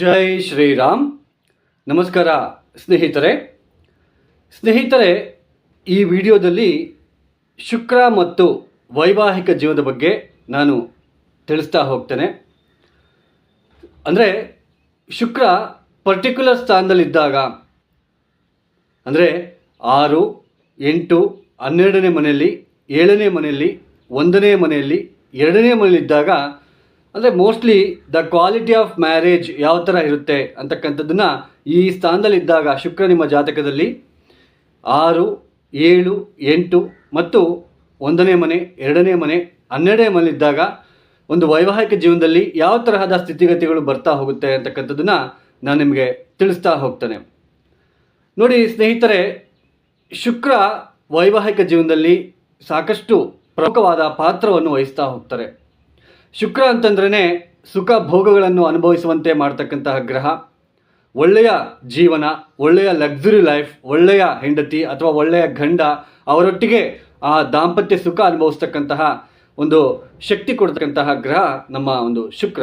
ಜೈ ಶ್ರೀರಾಮ್. ನಮಸ್ಕಾರ ಸ್ನೇಹಿತರೆ. ಸ್ನೇಹಿತರೆ, ಈ ವಿಡಿಯೋದಲ್ಲಿ ಶುಕ್ರ ಮತ್ತು ವೈವಾಹಿಕ ಜೀವನದ ಬಗ್ಗೆ ನಾನು ತಿಳಿಸ್ತಾ ಹೋಗ್ತೇನೆ. ಅಂದರೆ, ಶುಕ್ರ ಪರ್ಟಿಕ್ಯುಲರ್ ಸ್ಥಾನದಲ್ಲಿದ್ದಾಗ, ಅಂದರೆ ಆರು, ಎಂಟು, ಹನ್ನೆರಡನೇ ಮನೆಯಲ್ಲಿ, ಏಳನೇ ಮನೆಯಲ್ಲಿ, ಒಂದನೇ ಮನೆಯಲ್ಲಿ, ಎರಡನೇ ಮನೆಯಲ್ಲಿದ್ದಾಗ ಅಂದರೆ mostly the quality of marriage ಯಾವ ಥರ ಇರುತ್ತೆ ಅಂತಕ್ಕಂಥದ್ದನ್ನು ಈ ಸ್ಥಾನದಲ್ಲಿದ್ದಾಗ ಶುಕ್ರ ನಿಮ್ಮ ಜಾತಕದಲ್ಲಿ ಆರು, ಏಳು, ಎಂಟು ಮತ್ತು ಒಂದನೇ ಮನೆ, ಎರಡನೇ ಮನೆ, ಹನ್ನೆರಡನೇ ಮನೆಯಲ್ಲಿದ್ದಾಗ ಒಂದು ವೈವಾಹಿಕ ಜೀವನದಲ್ಲಿ ಯಾವ ತರಹದ ಸ್ಥಿತಿಗತಿಗಳು ಬರ್ತಾ ಹೋಗುತ್ತೆ ಅಂತಕ್ಕಂಥದ್ದನ್ನು ನಾನು ನಿಮಗೆ ತಿಳಿಸ್ತಾ ಹೋಗ್ತೇನೆ. ನೋಡಿ ಸ್ನೇಹಿತರೆ, ಶುಕ್ರ ವೈವಾಹಿಕ ಜೀವನದಲ್ಲಿ ಸಾಕಷ್ಟು ಪ್ರಮುಖವಾದ ಪಾತ್ರವನ್ನು ವಹಿಸ್ತಾ ಹೋಗ್ತಾರೆ. ಶುಕ್ರ ಅಂತಂದ್ರೇ ಸುಖ ಭೋಗಗಳನ್ನು ಅನುಭವಿಸುವಂತೆ ಮಾಡ್ತಕ್ಕಂತಹ ಗ್ರಹ. ಒಳ್ಳೆಯ ಜೀವನ, ಒಳ್ಳೆಯ ಲಕ್ಸುರಿ ಲೈಫ್ ಒಳ್ಳೆಯ ಹೆಂಡತಿ ಅಥವಾ ಒಳ್ಳೆಯ ಗಂಡ ಅವರೊಟ್ಟಿಗೆ ಆ ದಾಂಪತ್ಯ ಸುಖ ಅನುಭವಿಸ್ತಕ್ಕಂತಹ ಒಂದು ಶಕ್ತಿ ಕೊಡ್ತಕ್ಕಂತಹ ಗ್ರಹ ನಮ್ಮ ಒಂದು ಶುಕ್ರ.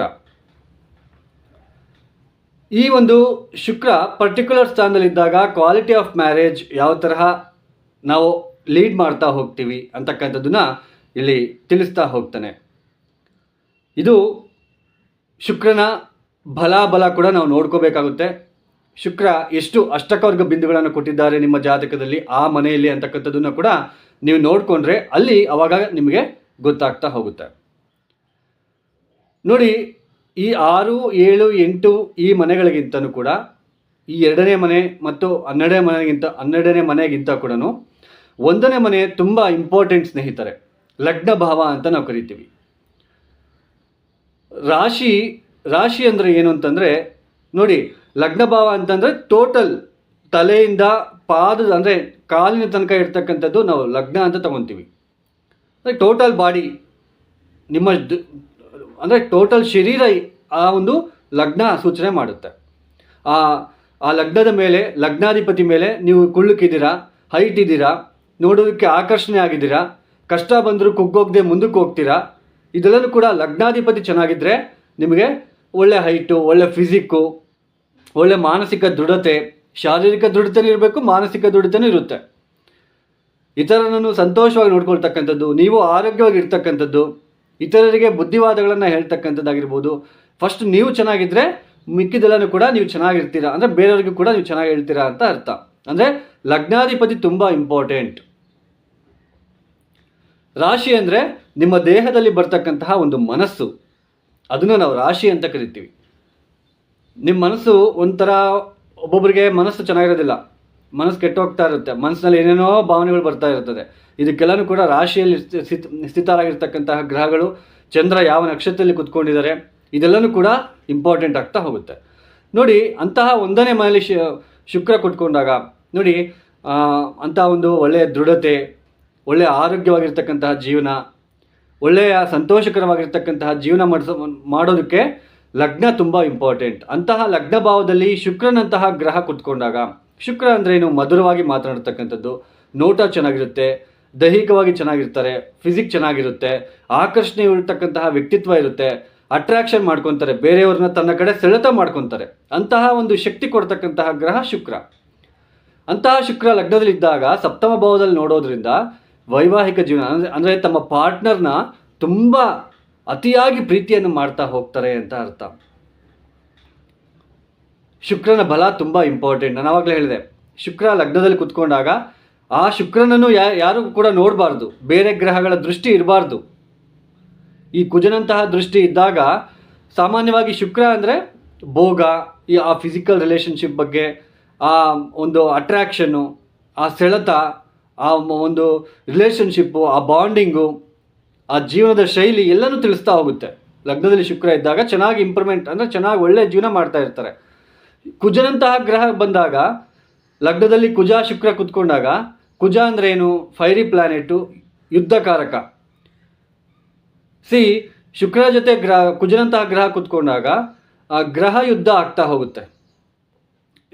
ಈ ಒಂದು ಶುಕ್ರ ಪರ್ಟಿಕ್ಯುಲರ್ ಸ್ಥಾನದಲ್ಲಿದ್ದಾಗ ಕ್ವಾಲಿಟಿ ಆಫ್ ಮ್ಯಾರೇಜ್ ಯಾವ ತರಹ ನಾವು ಲೀಡ್ ಮಾಡ್ತಾ ಹೋಗ್ತೀವಿ ಅಂತಕ್ಕಂಥದ್ದನ್ನ ಇಲ್ಲಿ ತಿಳಿಸ್ತಾ ಹೋಗ್ತಾನೆ. ಇದು ಶುಕ್ರನ ಬಲಾಬಲ ಕೂಡ ನಾವು ನೋಡ್ಕೋಬೇಕಾಗುತ್ತೆ. ಶುಕ್ರ ಎಷ್ಟು ಅಷ್ಟಕವರ್ಗ ಬಿಂದುಗಳನ್ನು ಕೊಟ್ಟಿದ್ದಾರೆ ನಿಮ್ಮ ಜಾತಕದಲ್ಲಿ, ಆ ಮನೆಯಲ್ಲಿ ಅಂತಕ್ಕಂಥದ್ದನ್ನು ಕೂಡ ನೀವು ನೋಡಿಕೊಂಡ್ರೆ ಅಲ್ಲಿ ಅವಾಗ ನಿಮಗೆ ಗೊತ್ತಾಗ್ತಾ ಹೋಗುತ್ತೆ. ನೋಡಿ, ಈ ಆರು, ಏಳು, ಎಂಟು ಈ ಮನೆಗಳಿಗಿಂತನೂ ಕೂಡ, ಈ ಎರಡನೇ ಮನೆ ಮತ್ತು ಹನ್ನೆರಡನೇ ಮನೆಗಿಂತ ಹನ್ನೆರಡನೇ ಮನೆಗಿಂತ ಕೂಡ ಒಂದನೇ ಮನೆ ತುಂಬ ಇಂಪಾರ್ಟೆಂಟ್ ಸ್ನೇಹಿತರೆ, ಲಗ್ನ ಭಾವ ಅಂತ ನಾವು ಕರಿತೀವಿ. ರಾಶಿ ರಾಶಿ ಅಂದರೆ ಏನು ಅಂತಂದರೆ, ನೋಡಿ ಲಗ್ನ ಭಾವ ಅಂತಂದರೆ ಟೋಟಲ್ ತಲೆಯಿಂದ ಪಾದದ ಅಂದರೆ ಕಾಲಿನ ತನಕ ಇರ್ತಕ್ಕಂಥದ್ದು ನಾವು ಲಗ್ನ ಅಂತ ತಗೊತೀವಿ. ಅಂದರೆ ಟೋಟಲ್ ಬಾಡಿ ನಿಮ್ಮ ಅಂದರೆ ಟೋಟಲ್ ಶರೀರ ಆ ಒಂದು ಲಗ್ನ ಸೂಚನೆ ಮಾಡುತ್ತೆ. ಆ ಆ ಲಗ್ನದ ಮೇಲೆ, ಲಗ್ನಾಧಿಪತಿ ಮೇಲೆ ನೀವು ಕುಳ್ಳುಕಿದ್ದೀರಾ ಹೈಟ್ ಇದ್ದೀರಾ, ನೋಡೋದಕ್ಕೆ ಆಕರ್ಷಣೆ ಆಗಿದ್ದೀರಾ, ಕಷ್ಟ ಬಂದರೂ ಕುಗ್ಗೋಗದೆ ಮುಂದಕ್ಕೆ ಹೋಗ್ತೀರಾ ಇದೆಲ್ಲನೂ ಕೂಡ ಲಗ್ನಾಧಿಪತಿ ಚೆನ್ನಾಗಿದ್ದರೆ ನಿಮಗೆ ಒಳ್ಳೆ ಹೈಟು ಒಳ್ಳೆ ಫಿಸಿಕ್ಕು ಒಳ್ಳೆ ಮಾನಸಿಕ ದೃಢತೆ, ಶಾರೀರಿಕ ದೃಢತೆನೂ ಇರಬೇಕು, ಮಾನಸಿಕ ದೃಢತೆನೂ ಇರುತ್ತೆ. ಇತರರನ್ನು ಸಂತೋಷವಾಗಿ ನೋಡ್ಕೊಳ್ತಕ್ಕಂಥದ್ದು, ನೀವು ಆರೋಗ್ಯವಾಗಿ ಇರ್ತಕ್ಕಂಥದ್ದು, ಇತರರಿಗೆ ಬುದ್ಧಿವಾದಗಳನ್ನು ಹೇಳ್ತಕ್ಕಂಥದ್ದಾಗಿರ್ಬೋದು. ಫಸ್ಟ್ ನೀವು ಚೆನ್ನಾಗಿದ್ದರೆ ಮಿಕ್ಕಿದೆಲ್ಲನೂ ಕೂಡ ನೀವು ಚೆನ್ನಾಗಿರ್ತೀರ, ಅಂದರೆ ಬೇರೆಯವ್ರಿಗೂ ಕೂಡ ನೀವು ಚೆನ್ನಾಗಿ ಹೇಳ್ತೀರಾ ಅಂತ ಅರ್ಥ. ಅಂದರೆ ಲಗ್ನಾಧಿಪತಿ ತುಂಬ ಇಂಪಾರ್ಟೆಂಟ್ ರಾಶಿ ಅಂದರೆ ನಿಮ್ಮ ದೇಹದಲ್ಲಿ ಬರ್ತಕ್ಕಂತಹ ಒಂದು ಮನಸ್ಸು, ಅದನ್ನು ನಾವು ರಾಶಿ ಅಂತ ಕರಿತೀವಿ. ನಿಮ್ಮ ಮನಸ್ಸು ಒಂಥರ ಒಬ್ಬೊಬ್ಬರಿಗೆ ಮನಸ್ಸು ಚೆನ್ನಾಗಿರೋದಿಲ್ಲ. ಮನಸ್ಸು ಕೆಟ್ಟೋಗ್ತಾ ಇರುತ್ತೆ. ಮನಸ್ಸಿನಲ್ಲಿ ಏನೇನೋ ಭಾವನೆಗಳು ಬರ್ತಾ ಇರ್ತದೆ. ಇದಕ್ಕೆಲ್ಲನೂ ಕೂಡ ರಾಶಿಯಲ್ಲಿ ಸ್ಥಿ- ಸ್ಥಿತ, ಸ್ಥಿತರಾಗಿರ್ತಕ್ಕಂತಹ ಗ್ರಹಗಳು, ಚಂದ್ರ ಯಾವ ನಕ್ಷತ್ರದಲ್ಲಿ ಕುತ್ಕೊಂಡಿದ್ದಾರೆ, ಇದೆಲ್ಲನೂ ಕೂಡ ಇಂಪಾರ್ಟೆಂಟ್ ಆಗ್ತಾ ಹೋಗುತ್ತೆ. ನೋಡಿ, ಅಂತಹ ಒಂದನೇ ಮನೆಯಲ್ಲಿ ಶುಕ್ರ ಕುತ್ಕೊಂಡಾಗ, ನೋಡಿ ಅಂತಹ ಒಂದು ಒಳ್ಳೆಯ ದೃಢತೆ, ಒಳ್ಳೆಯ ಆರೋಗ್ಯವಾಗಿರ್ತಕ್ಕಂತಹ ಜೀವನ ಒಳ್ಳೆಯ ಸಂತೋಷಕರವಾಗಿರ್ತಕ್ಕಂತಹ ಜೀವನ ಮಾಡಿಸ, ಮಾಡೋದಕ್ಕೆ ಲಗ್ನ ತುಂಬ ಇಂಪಾರ್ಟೆಂಟ್ ಅಂತಹ ಲಗ್ನ ಭಾವದಲ್ಲಿ ಶುಕ್ರನಂತಹ ಗ್ರಹ ಕುತ್ಕೊಂಡಾಗ, ಶುಕ್ರ ಅಂದ್ರೆ ಏನು? ಮಧುರವಾಗಿ ಮಾತನಾಡ್ತಕ್ಕಂಥದ್ದು. ನೋಟ ಚೆನ್ನಾಗಿರುತ್ತೆ, ದೈಹಿಕವಾಗಿ ಚೆನ್ನಾಗಿರ್ತಾರೆ ಫಿಸಿಕ್ ಚೆನ್ನಾಗಿರುತ್ತೆ ಆಕರ್ಷಣೆ ಇರತಕ್ಕಂತಹ ವ್ಯಕ್ತಿತ್ವ ಇರುತ್ತೆ ಅಟ್ರಾಕ್ಷನ್ ಮಾಡ್ಕೊತಾರೆ, ಬೇರೆಯವ್ರನ್ನ ತನ್ನ ಕಡೆ ಸೆಳೆತ ಮಾಡ್ಕೊತಾರೆ. ಅಂತಹ ಒಂದು ಶಕ್ತಿ ಕೊಡ್ತಕ್ಕಂತಹ ಗ್ರಹ ಶುಕ್ರ. ಅಂತಹ ಶುಕ್ರ ಲಗ್ನದಲ್ಲಿದ್ದಾಗ ಸಪ್ತಮ ಭಾವದಲ್ಲಿ ನೋಡೋದ್ರಿಂದ ವೈವಾಹಿಕ ಜೀವನ, ಅಂದರೆ ಅಂದರೆ ತಮ್ಮ ಪಾರ್ಟ್ನರ್ನ ತುಂಬ ಅತಿಯಾಗಿ ಪ್ರೀತಿಯನ್ನು ಮಾಡ್ತಾ ಹೋಗ್ತಾರೆ ಅಂತ ಅರ್ಥ. ಶುಕ್ರನ ಬಲ ತುಂಬ ಇಂಪಾರ್ಟೆಂಟ್ ನಾನು ಆವಾಗಲೇ ಹೇಳಿದೆ, ಶುಕ್ರ ಲಗ್ನದಲ್ಲಿ ಕುತ್ಕೊಂಡಾಗ ಆ ಶುಕ್ರನನ್ನು ಯಾರು ಕೂಡ ನೋಡಬಾರ್ದು, ಬೇರೆ ಗ್ರಹಗಳ ದೃಷ್ಟಿ ಇರಬಾರ್ದು. ಈ ಕುಜನಂತಹ ದೃಷ್ಟಿ ಇದ್ದಾಗ ಸಾಮಾನ್ಯವಾಗಿ ಶುಕ್ರ ಅಂದರೆ ಭೋಗ, ಈ ಆ ಫಿಸಿಕಲ್ ರಿಲೇಷನ್ಶಿಪ್ ಬಗ್ಗೆ, ಆ ಒಂದು ಅಟ್ರ್ಯಾಕ್ಷನ್ನು ಆ ಸೆಳೆತ ಆ ಒಂದು ರಿಲೇಷನ್ಶಿಪ್ಪು ಆ ಬಾಂಡಿಂಗು ಆ ಜೀವನದ ಶೈಲಿ ಎಲ್ಲನೂ ತಿಳಿಸ್ತಾ ಹೋಗುತ್ತೆ. ಲಗ್ನದಲ್ಲಿ ಶುಕ್ರ ಇದ್ದಾಗ ಚೆನ್ನಾಗಿ ಇಂಪ್ರೂವ್ಮೆಂಟ್ ಅಂದರೆ ಚೆನ್ನಾಗಿ ಒಳ್ಳೆಯ ಜೀವನ ಮಾಡ್ತಾ ಇರ್ತಾರೆ. ಕುಜನಂತಹ ಗ್ರಹ ಬಂದಾಗ, ಲಗ್ನದಲ್ಲಿ ಕುಜ, ಶುಕ್ರ ಕುತ್ಕೊಂಡಾಗ, ಕುಜ ಅಂದರೆ ಏನು? ಫೈರಿ ಪ್ಲಾನೆಟು ಯುದ್ಧಕಾರಕ. ಸಿ ಶುಕ್ರ ಜೊತೆ ಗ್ರಹ, ಕುಜನಂತಹ ಗ್ರಹ ಕುತ್ಕೊಂಡಾಗ, ಆ ಗ್ರಹ ಯುದ್ಧ ಆಗ್ತಾ ಹೋಗುತ್ತೆ.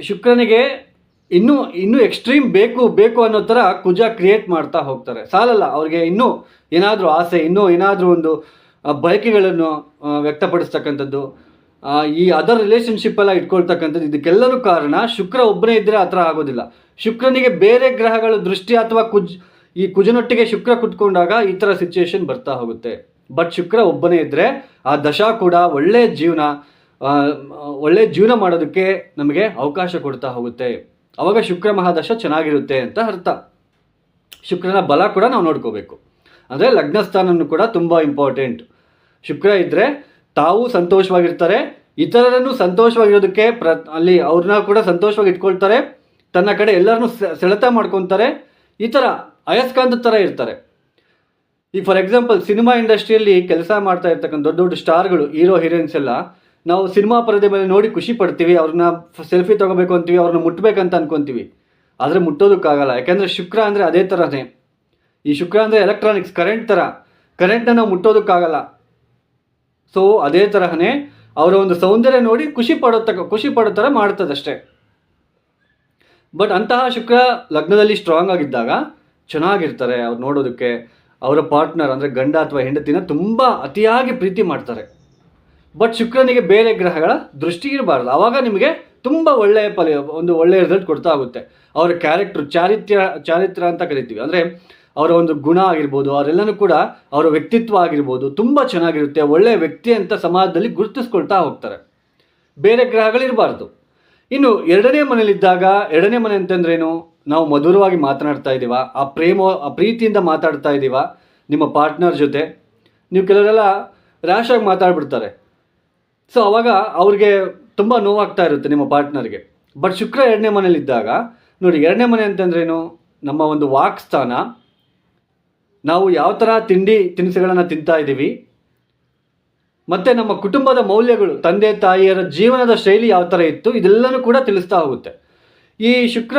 ಶುಕ್ರನಿಗೆ ಇನ್ನೂ ಇನ್ನೂ ಎಕ್ಸ್ಟ್ರೀಮ್ ಬೇಕು ಬೇಕು ಅನ್ನೋ ಥರ ಕುಜ ಕ್ರಿಯೇಟ್ ಮಾಡ್ತಾ ಹೋಗ್ತಾರೆ. ಸಾಲಲ್ಲ, ಅವ್ರಿಗೆ ಇನ್ನೂ ಏನಾದರೂ ಆಸೆ, ಇನ್ನೂ ಏನಾದರೂ ಒಂದು ಬಯಕೆಗಳನ್ನು ವ್ಯಕ್ತಪಡಿಸ್ತಕ್ಕಂಥದ್ದು. ಈ ಅದರ್ ರಿಲೇಷನ್ಶಿಪ್ ಎಲ್ಲ ಇಟ್ಕೊಳ್ತಕ್ಕಂಥದ್ದು, ಇದಕ್ಕೆಲ್ಲರೂ ಕಾರಣ ಶುಕ್ರ ಒಬ್ಬನೇ ಇದ್ದರೆ ಆ ಥರ ಆಗೋದಿಲ್ಲ. ಶುಕ್ರನಿಗೆ ಬೇರೆ ಗ್ರಹಗಳ ದೃಷ್ಟಿ ಅಥವಾ ಕುಜ್, ಈ ಕುಜನೊಟ್ಟಿಗೆ ಶುಕ್ರ ಕುತ್ಕೊಂಡಾಗ ಈ ಥರ ಸಿಚುಯೇಷನ್ ಬರ್ತಾ ಹೋಗುತ್ತೆ. ಬಟ್ ಶುಕ್ರ ಒಬ್ಬನೇ ಇದ್ದರೆ ಆ ದಶಾ ಕೂಡ ಒಳ್ಳೆಯ ಜೀವನ ಒಳ್ಳೆಯ ಜೀವನ ಮಾಡೋದಕ್ಕೆ ನಮಗೆ ಅವಕಾಶ ಕೊಡ್ತಾ ಹೋಗುತ್ತೆ. ಅವಾಗ ಶುಕ್ರ ಮಹಾದಶ ಚೆನ್ನಾಗಿರುತ್ತೆ ಅಂತ ಅರ್ಥ. ಶುಕ್ರನ ಬಲ ಕೂಡ ನಾವು ನೋಡ್ಕೋಬೇಕು. ಅಂದರೆ ಲಗ್ನಸ್ಥಾನನೂ ಕೂಡ ತುಂಬ ಇಂಪಾರ್ಟೆಂಟ್ ಶುಕ್ರ ಇದ್ದರೆ ತಾವು ಸಂತೋಷವಾಗಿರ್ತಾರೆ, ಇತರರನ್ನು ಸಂತೋಷವಾಗಿರೋದಕ್ಕೆ ಪ್ರ, ಅಲ್ಲಿ ಅವ್ರನ್ನ ಕೂಡ ಸಂತೋಷವಾಗಿ ಇಟ್ಕೊಳ್ತಾರೆ, ತನ್ನ ಕಡೆ ಎಲ್ಲರನ್ನೂ ಸೆಳೆತ ಮಾಡ್ಕೊತಾರೆ, ಈ ಥರ ಅಯಸ್ಕಾಂತ ಥರ ಇರ್ತಾರೆ. ಈ ಫಾರ್ ಎಕ್ಸಾಂಪಲ್ ಸಿನಿಮಾ ಇಂಡಸ್ಟ್ರಿಯಲ್ಲಿ ಕೆಲಸ ಮಾಡ್ತಾ ಇರ್ತಕ್ಕಂಥ ದೊಡ್ಡ ದೊಡ್ಡ ಸ್ಟಾರ್ಗಳು, ಹೀರೋ, ಹೀರೋಯಿನ್ಸ್ ಎಲ್ಲ ನಾವು ಸಿನಿಮಾ ಪರದೆ ಮೇಲೆ ನೋಡಿ ಖುಷಿ ಪಡ್ತೀವಿ, ಅವ್ರನ್ನ ಸೆಲ್ಫಿ ತೊಗೋಬೇಕು ಅಂತೀವಿ, ಅವ್ರನ್ನ ಮುಟ್ಟಬೇಕಂತ ಅನ್ಕೊಂತೀವಿ. ಆದರೆ ಮುಟ್ಟೋದಕ್ಕಾಗಲ್ಲ, ಯಾಕೆಂದರೆ ಶುಕ್ರ ಅಂದರೆ ಅದೇ ಥರನೇ ಈ ಶುಕ್ರ ಅಂದರೆ ಎಲೆಕ್ಟ್ರಾನಿಕ್ಸ್ ಕರೆಂಟ್ ಥರ ಕರೆಂಟ್ನ ನಾವು ಮುಟ್ಟೋದಕ್ಕಾಗಲ್ಲ. ಸೊ ಅದೇ ತರಹನೇ ಅವರ ಒಂದು ಸೌಂದರ್ಯ ನೋಡಿ ಖುಷಿ ಪಡೋ ತಕ್ಕ ಖುಷಿ ಪಡೋ ಥರ ಮಾಡ್ತದಷ್ಟೇ ಬಟ್ ಅಂತಹ ಶುಕ್ರ ಲಗ್ನದಲ್ಲಿ ಸ್ಟ್ರಾಂಗ್ ಆಗಿದ್ದಾಗ ಚೆನ್ನಾಗಿರ್ತಾರೆ ಅವ್ರು ನೋಡೋದಕ್ಕೆ. ಅವರ ಪಾರ್ಟ್ನರ್ ಅಂದರೆ ಗಂಡ ಅಥವಾ ಹೆಂಡತಿನ ತುಂಬ ಅತಿಯಾಗಿ ಪ್ರೀತಿ ಮಾಡ್ತಾರೆ. ಬಟ್ ಶುಕ್ರನಿಗೆ ಬೇರೆ ಗ್ರಹಗಳ ದೃಷ್ಟಿ ಇರಬಾರ್ದು. ಆವಾಗ ನಿಮಗೆ ತುಂಬ ಒಳ್ಳೆಯ ಫಲ, ಒಂದು ಒಳ್ಳೆಯ ರಿಸಲ್ಟ್ ಕೊಡ್ತಾ ಹೋಗುತ್ತೆ. ಅವರ ಕ್ಯಾರೆಕ್ಟ್ರು ಚಾರಿತ್ರ್ಯ, ಚಾರಿತ್ರ ಅಂತ ಕರಿತೀವಿ. ಅಂದರೆ ಅವರ ಒಂದು ಗುಣ ಆಗಿರ್ಬೋದು, ಅವರೆಲ್ಲನೂ ಕೂಡ ಅವರ ವ್ಯಕ್ತಿತ್ವ ಆಗಿರ್ಬೋದು, ತುಂಬ ಚೆನ್ನಾಗಿರುತ್ತೆ, ಒಳ್ಳೆಯ ವ್ಯಕ್ತಿ ಅಂತ ಸಮಾಜದಲ್ಲಿ ಗುರುತಿಸ್ಕೊಳ್ತಾ ಹೋಗ್ತಾರೆ. ಬೇರೆ ಗ್ರಹಗಳಿರಬಾರ್ದು ಇನ್ನು ಎರಡನೇ ಮನೇಲಿದ್ದಾಗ ಎರಡನೇ ಮನೆ ಅಂತಂದ್ರೇನು? ನಾವು ಮಧುರವಾಗಿ ಮಾತನಾಡ್ತಾ ಇದ್ದೀವ, ಆ ಪ್ರೇಮ, ಆ ಪ್ರೀತಿಯಿಂದ ಮಾತಾಡ್ತಾ ಇದ್ದೀವ, ನಿಮ್ಮ ಪಾರ್ಟ್ನರ್ ಜೊತೆ. ನೀವು ಕೆಲವರೆಲ್ಲ ರ್ಯಾಶಾಗಿ ಮಾತಾಡ್ಬಿಡ್ತಾರೆ. ಸೊ ಅವಾಗ ಅವ್ರಿಗೆ ತುಂಬ ನೋವಾಗ್ತಾ ಇರುತ್ತೆ ನಿಮ್ಮ ಪಾರ್ಟ್ನರ್ಗೆ ಬಟ್ ಶುಕ್ರ ಎರಡನೇ ಮನೇಲಿದ್ದಾಗ ನೋಡಿ ಎರಡನೇ ಮನೆ ಅಂತಂದ್ರೇನು? ನಮ್ಮ ಒಂದು ವಾಕ್ ಸ್ಥಾನ ನಾವು ಯಾವ ಥರ ತಿಂಡಿ ತಿನಿಸುಗಳನ್ನು ತಿಂತಾ ಇದ್ದೀವಿ, ಮತ್ತು ನಮ್ಮ ಕುಟುಂಬದ ಮೌಲ್ಯಗಳು, ತಂದೆ, ತಾಯಿಯರ ಜೀವನದ ಶೈಲಿ ಯಾವ ಥರ ಇತ್ತು, ಇದೆಲ್ಲನೂ ಕೂಡ ತಿಳಿಸ್ತಾ ಹೋಗುತ್ತೆ. ಈ ಶುಕ್ರ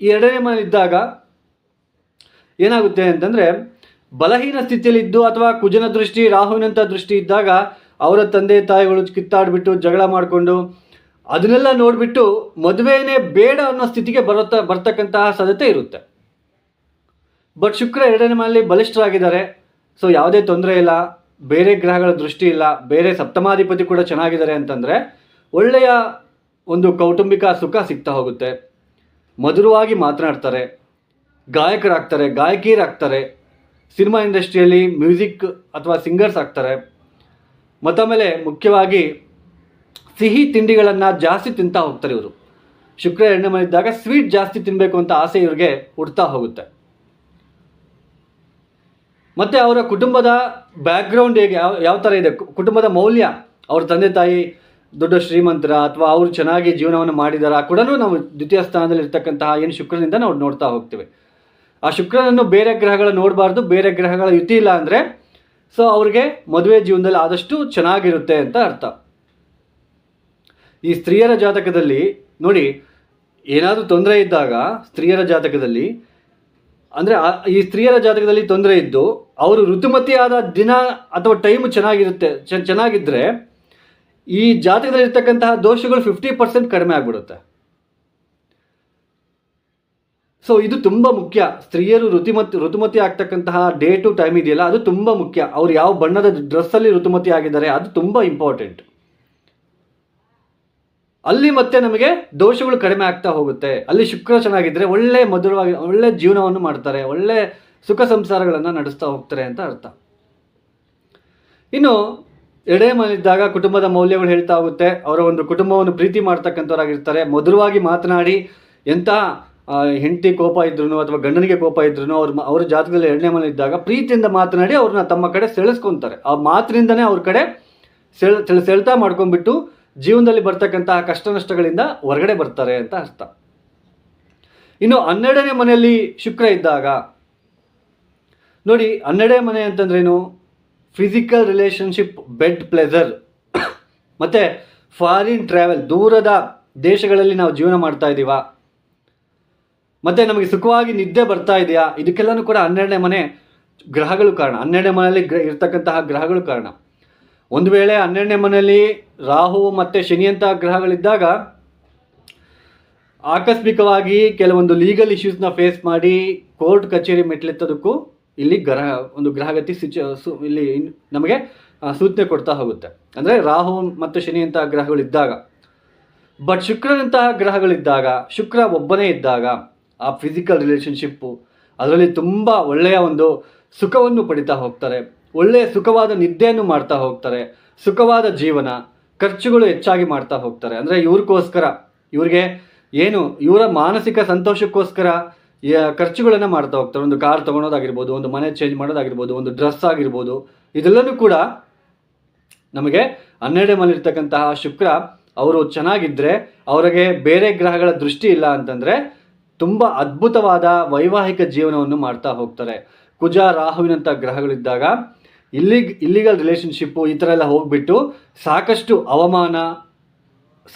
ಈ ಎರಡನೇ ಮನೆಯಲ್ಲಿದ್ದಾಗ ಏನಾಗುತ್ತೆ ಅಂತಂದರೆ, ಬಲಹೀನ ಸ್ಥಿತಿಯಲ್ಲಿದ್ದು ಅಥವಾ ಕುಜನ ದೃಷ್ಟಿ ರಾಹುವಿನಂಥ ದೃಷ್ಟಿ ಇದ್ದಾಗ ಅವರ ತಂದೆ ತಾಯಿಗಳು ಕಿತ್ತಾಡಿಬಿಟ್ಟು ಜಗಳ ಮಾಡಿಕೊಂಡು ಅದನ್ನೆಲ್ಲ ನೋಡಿಬಿಟ್ಟು ಮದುವೆನೇ ಬೇಡ ಅನ್ನೋ ಸ್ಥಿತಿಗೆ ಬರುತ್ತಾ ಬರ್ತಕ್ಕಂತಹ ಸಾಧ್ಯತೆ ಇರುತ್ತೆ. ಬಟ್ ಶುಕ್ರ ಎರಡನೇ ಮನೆಯಲ್ಲಿ ಬಲಿಷ್ಠರಾಗಿದ್ದಾರೆ. ಸೊ ಯಾವುದೇ ತೊಂದರೆ ಇಲ್ಲ, ಬೇರೆ ಗ್ರಹಗಳ ದೃಷ್ಟಿ ಇಲ್ಲ, ಬೇರೆ ಸಪ್ತಮಾಧಿಪತಿ ಕೂಡ ಚೆನ್ನಾಗಿದ್ದಾರೆ ಅಂತಂದರೆ ಒಳ್ಳೆಯ ಒಂದು ಕೌಟುಂಬಿಕ ಸುಖ ಸಿಗ್ತಾ ಹೋಗುತ್ತೆ. ಮಧುರವಾಗಿ ಮಾತನಾಡ್ತಾರೆ, ಗಾಯಕರಾಗ್ತಾರೆ ಗಾಯಕಿಯರಾಗ್ತಾರೆ ಸಿನಿಮಾ ಇಂಡಸ್ಟ್ರಿಯಲ್ಲಿ ಮ್ಯೂಸಿಕ್ ಅಥವಾ ಸಿಂಗರ್ಸ್ ಆಗ್ತಾರೆ. ಮತ್ತಮೇಲೆ ಮುಖ್ಯವಾಗಿ ಸಿಹಿ ತಿಂಡಿಗಳನ್ನು ಜಾಸ್ತಿ ತಿಂತಾ ಹೋಗ್ತಾರೆ ಇವರು. ಶುಕ್ರ ಎಣ್ಣೆ ಮನೆಯಿದ್ದಾಗ ಸ್ವೀಟ್ ಜಾಸ್ತಿ ತಿನ್ನಬೇಕು ಅಂತ ಆಸೆ ಇವ್ರಿಗೆ ಹುಡ್ತಾ ಹೋಗುತ್ತೆ. ಮತ್ತು ಅವರ ಕುಟುಂಬದ ಬ್ಯಾಕ್ಗ್ರೌಂಡ್ ಹೇಗೆ, ಯಾವ ಯಾವ ಥರ ಇದೆ? ಕುಟುಂಬದ ಮೌಲ್ಯ, ಅವ್ರ ತಂದೆ ತಾಯಿ ದೊಡ್ಡ ಶ್ರೀಮಂತರ ಅಥವಾ ಅವರು ಚೆನ್ನಾಗಿ ಜೀವನವನ್ನು ಮಾಡಿದಾರ ಕೂಡ ನಾವು ದ್ವಿತೀಯ ಸ್ಥಾನದಲ್ಲಿ ಇರ್ತಕ್ಕಂತಹ ಏನು ಶುಕ್ರನಿಂದ ನಾವು ನೋಡ್ತಾ ಹೋಗ್ತೀವಿ. ಆ ಶುಕ್ರನನ್ನು ಬೇರೆ ಗ್ರಹಗಳ ನೋಡಬಾರ್ದು, ಬೇರೆ ಗ್ರಹಗಳ ಯುತಿ ಇಲ್ಲ ಅಂದರೆ ಸೊ ಅವ್ರಿಗೆ ಮದುವೆ ಜೀವನದಲ್ಲಿ ಆದಷ್ಟು ಚೆನ್ನಾಗಿರುತ್ತೆ ಅಂತ ಅರ್ಥ. ಈ ಸ್ತ್ರೀಯರ ಜಾತಕದಲ್ಲಿ ನೋಡಿ, ಏನಾದರೂ ತೊಂದರೆ ಇದ್ದಾಗ ಸ್ತ್ರೀಯರ ಜಾತಕದಲ್ಲಿ, ಅಂದರೆ ಈ ಸ್ತ್ರೀಯರ ಜಾತಕದಲ್ಲಿ ತೊಂದರೆ ಇದ್ದು ಅವರು ಋತುಮತಿಯಾದ ದಿನ ಅಥವಾ ಟೈಮ್ ಚೆನ್ನಾಗಿರುತ್ತೆ ಚೆನ್ನಾಗಿದ್ದರೆ ಈ ಜಾತಕದಲ್ಲಿರ್ತಕ್ಕಂತಹ ದೋಷಗಳು ಫಿಫ್ಟಿ ಪರ್ಸೆಂಟ್ ಕಡಿಮೆ ಆಗಿಬಿಡುತ್ತೆ. ಸೊ ಇದು ತುಂಬ ಮುಖ್ಯ. ಸ್ತ್ರೀಯರು ಋತುಮತಿ ಋತುಮತಿ ಆಗ್ತಕ್ಕಂತಹ ಡೇ ಟು ಟೈಮ್ ಇದೆಯಲ್ಲ, ಅದು ತುಂಬ ಮುಖ್ಯ. ಅವ್ರು ಯಾವ ಬಣ್ಣದ ಡ್ರೆಸ್ಸಲ್ಲಿ ಋತುಮತಿ ಆಗಿದ್ದಾರೆ, ಅದು ತುಂಬ ಇಂಪಾರ್ಟೆಂಟ್ ಅಲ್ಲಿ ಮತ್ತೆ ನಮಗೆ ದೋಷಗಳು ಕಡಿಮೆ ಆಗ್ತಾ ಹೋಗುತ್ತೆ. ಅಲ್ಲಿ ಶುಕ್ರ ಚೆನ್ನಾಗಿದ್ದರೆ ಒಳ್ಳೆ ಮಧುರವಾಗಿ, ಒಳ್ಳೆ ಜೀವನವನ್ನು ಮಾಡ್ತಾರೆ, ಒಳ್ಳೆ ಸುಖ ಸಂಸಾರಗಳನ್ನು ನಡೆಸ್ತಾ ಹೋಗ್ತಾರೆ ಅಂತ ಅರ್ಥ. ಇನ್ನು, ಎಡೆ ಮನೆಯಿದ್ದಾಗ ಕುಟುಂಬದ ಮೌಲ್ಯಗಳು ಹೇಳ್ತಾ ಹೋಗುತ್ತೆ. ಅವರ ಒಂದು ಕುಟುಂಬವನ್ನು ಪ್ರೀತಿ ಮಾಡ್ತಕ್ಕಂಥವರಾಗಿರ್ತಾರೆ, ಮಧುರವಾಗಿ ಮಾತನಾಡಿ ಎಂಥ ಹೆಂಡತಿ ಕೋಪ ಇದ್ರು ಅಥವಾ ಗಂಡನಿಗೆ ಕೋಪ ಇದ್ರು ಅವ್ರ ಅವ್ರ ಜಾತಕದಲ್ಲಿ ಎರಡನೇ ಮನೆ ಇದ್ದಾಗ ಪ್ರೀತಿಯಿಂದ ಮಾತನಾಡಿ ಅವ್ರನ್ನ ತಮ್ಮ ಕಡೆ ಸೆಳೆಸ್ಕೊತಾರೆ. ಆ ಮಾತಿನಿಂದನೇ ಅವ್ರ ಕಡೆ ಸೆಳ್ ಸೆಳ್ತಾ ಸೆಳೆತ ಮಾಡ್ಕೊಂಡ್ಬಿಟ್ಟು ಜೀವನದಲ್ಲಿ ಬರ್ತಕ್ಕಂತಹ ಕಷ್ಟ ನಷ್ಟಗಳಿಂದ ಹೊರಗಡೆ ಬರ್ತಾರೆ ಅಂತ ಅರ್ಥ. ಇನ್ನು ಹನ್ನೆರಡನೇ ಮನೆಯಲ್ಲಿ ಶುಕ್ರ ಇದ್ದಾಗ, ನೋಡಿ ಹನ್ನೆರಡನೇ ಮನೆ ಅಂತಂದ್ರೇನು? ಫಿಸಿಕಲ್ ರಿಲೇಶನ್ಶಿಪ್ ಬೆಡ್ ಪ್ಲೆಜರ್ ಮತ್ತು ಫಾರಿನ್ ಟ್ರಾವೆಲ್ ದೂರದ ದೇಶಗಳಲ್ಲಿ ನಾವು ಜೀವನ ಮಾಡ್ತಾ ಇದ್ದೀವಾ. ಮತ್ತು ನಮಗೆ ಸುಖವಾಗಿ ನಿದ್ದೆ ಬರ್ತಾ ಇದೆಯಾ? ಇದಕ್ಕೆಲ್ಲನೂ ಕೂಡ ಹನ್ನೆರಡನೇ ಮನೆ ಗ್ರಹಗಳು ಕಾರಣ. ಹನ್ನೆರಡನೇ ಮನೆಯಲ್ಲಿ ಗ್ರ ಇರ್ತಕ್ಕಂತಹ ಗ್ರಹಗಳು ಕಾರಣ. ಒಂದು ವೇಳೆ ಹನ್ನೆರಡನೇ ಮನೆಯಲ್ಲಿ ರಾಹು ಮತ್ತು ಶನಿಯಂತಹ ಗ್ರಹಗಳಿದ್ದಾಗ ಆಕಸ್ಮಿಕವಾಗಿ ಕೆಲವೊಂದು ಲೀಗಲ್ ಇಶ್ಯೂಸ್ನ ಫೇಸ್ ಮಾಡಿ ಕೋರ್ಟ್ ಕಚೇರಿ ಮೆಟ್ಲೆತ್ತೋದಕ್ಕೂ ಇಲ್ಲಿ ಗ್ರಹ, ಒಂದು ಗ್ರಹಗತಿ ಸಿಚು ಸು ಇಲ್ಲಿ ನಮಗೆ ಸೂಚನೆ ಕೊಡ್ತಾ ಹೋಗುತ್ತೆ. ಅಂದರೆ ರಾಹು ಮತ್ತು ಶನಿಯಂತಹ ಗ್ರಹಗಳಿದ್ದಾಗ. ಬಟ್ ಶುಕ್ರನಂತಹ ಗ್ರಹಗಳಿದ್ದಾಗ, ಶುಕ್ರ ಒಬ್ಬನೇ ಇದ್ದಾಗ ಆ ಫಿಸಿಕಲ್ ರಿಲೇಷನ್ಶಿಪ್ಪು ಅದರಲ್ಲಿ ತುಂಬ ಒಳ್ಳೆಯ ಒಂದು ಸುಖವನ್ನು ಪಡಿತಾ ಹೋಗ್ತಾರೆ. ಒಳ್ಳೆಯ ಸುಖವಾದ ನಿದ್ದೆಯನ್ನು ಮಾಡ್ತಾ ಹೋಗ್ತಾರೆ. ಸುಖವಾದ ಜೀವನ, ಖರ್ಚುಗಳು ಹೆಚ್ಚಾಗಿ ಮಾಡ್ತಾ ಹೋಗ್ತಾರೆ. ಅಂದರೆ ಇವ್ರಿಗೋಸ್ಕರ, ಇವ್ರಿಗೆ ಏನು, ಇವರ ಮಾನಸಿಕ ಸಂತೋಷಕ್ಕೋಸ್ಕರ ಖರ್ಚುಗಳನ್ನು ಮಾಡ್ತಾ ಹೋಗ್ತಾರೆ. ಒಂದು ಕಾರ್ ತೊಗೊಳೋದಾಗಿರ್ಬೋದು, ಒಂದು ಮನೆ ಚೇಂಜ್ ಮಾಡೋದಾಗಿರ್ಬೋದು, ಒಂದು ಡ್ರೆಸ್ ಆಗಿರ್ಬೋದು, ಇದೆಲ್ಲನೂ ಕೂಡ ನಮಗೆ ಹನ್ನೆರಡೇ ಮನೆಯಲ್ಲಿರ್ತಕ್ಕಂತಹ ಶುಕ್ರ, ಅವರು ಚೆನ್ನಾಗಿದ್ದರೆ ಅವರಿಗೆ ಬೇರೆ ಗ್ರಹಗಳ ದೃಷ್ಟಿ ಇಲ್ಲ ಅಂತಂದರೆ ತುಂಬ ಅದ್ಭುತವಾದ ವೈವಾಹಿಕ ಜೀವನವನ್ನು ಮಾಡ್ತಾ ಹೋಗ್ತಾರೆ. ಕುಜ ರಾಹುವಿನಂಥ ಗ್ರಹಗಳಿದ್ದಾಗ ಇಲ್ಲಿಗ್ ಇಲ್ಲಿಗಲ್ ರಿಲೇಷನ್ಶಿಪ್ಪು ಈ ಥರ ಎಲ್ಲ ಹೋಗ್ಬಿಟ್ಟು ಸಾಕಷ್ಟು ಅವಮಾನ,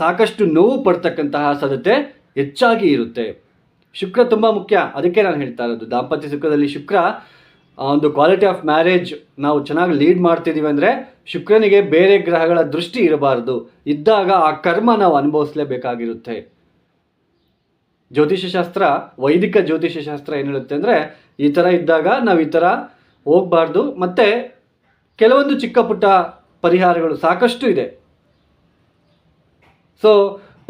ಸಾಕಷ್ಟು ನೋವು ಪಡ್ತಕ್ಕಂತಹ ಸಾಧ್ಯತೆ ಹೆಚ್ಚಾಗಿ ಇರುತ್ತೆ. ಶುಕ್ರ ತುಂಬ ಮುಖ್ಯ. ಅದಕ್ಕೆ ನಾನು ಹೇಳ್ತಾ ಇರೋದು. ದಾಂಪತ್ಯ ಸುಖದಲ್ಲಿ ಶುಕ್ರ ಒಂದು ಕ್ವಾಲಿಟಿ ಆಫ್ ಮ್ಯಾರೇಜ್ ನಾವು ಚೆನ್ನಾಗಿ ಲೀಡ್ ಮಾಡ್ತಿದ್ದೀವಿ ಅಂದರೆ ಶುಕ್ರನಿಗೆ ಬೇರೆ ಗ್ರಹಗಳ ದೃಷ್ಟಿ ಇರಬಾರದು. ಇದ್ದಾಗ ಆ ಕರ್ಮ ನಾವು ಅನುಭವಿಸಲೇಬೇಕಾಗಿರುತ್ತೆ. ಜ್ಯೋತಿಷ್ಯ ಶಾಸ್ತ್ರ ವೈದಿಕ ಜ್ಯೋತಿಷ್ಯ ಶಾಸ್ತ್ರ ಏನು ಹೇಳುತ್ತೆ ಅಂದರೆ ಈ ಥರ ಇದ್ದಾಗ ನಾವು ಈ ಥರ ಹೋಗಬಾರ್ದು. ಮತ್ತು ಕೆಲವೊಂದು ಚಿಕ್ಕ ಪುಟ್ಟ ಪರಿಹಾರಗಳು ಸಾಕಷ್ಟು ಇದೆ. ಸೊ